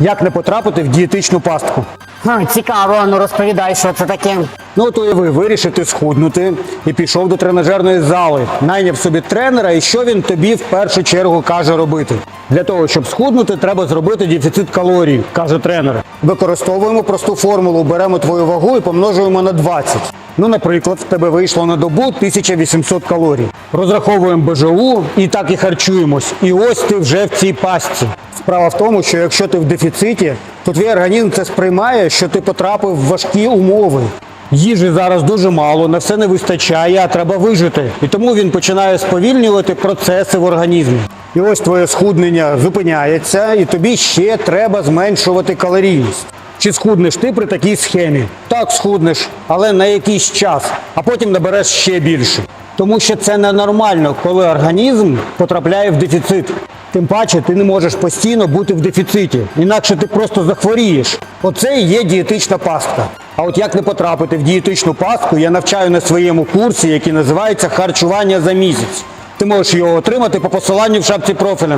Як не потрапити в дієтичну пастку? Цікаво, ну розповідай, що це таке. Ну, от уяви, вирішити схуднути і пішов до тренажерної зали, найняв собі тренера, і що він тобі в першу чергу каже робити. Для того, щоб схуднути, треба зробити дефіцит калорій, каже тренер. Використовуємо просту формулу, беремо твою вагу і помножуємо на 20. Ну, наприклад, в тебе вийшло на добу 1800 калорій. Розраховуємо БЖУ і так і харчуємось. І ось ти вже в цій пастці. Справа в тому, що якщо ти в дефіциті, то твій організм це сприймає, що ти потрапив в важкі умови. Їжі зараз дуже мало, на все не вистачає, а треба вижити. І тому він починає сповільнювати процеси в організмі. І ось твоє схуднення зупиняється, і тобі ще треба зменшувати калорійність. Чи схуднеш ти при такій схемі? Так, схуднеш, але на якийсь час, а потім набереш ще більше. Тому що це ненормально, коли організм потрапляє в дефіцит. Тим паче ти не можеш постійно бути в дефіциті, інакше ти просто захворієш. Оце і є дієтична пастка. А от як не потрапити в дієтичну пастку, я навчаю на своєму курсі, який називається Харчування за місяць. Ти можеш його отримати по посиланню в шапці профіля.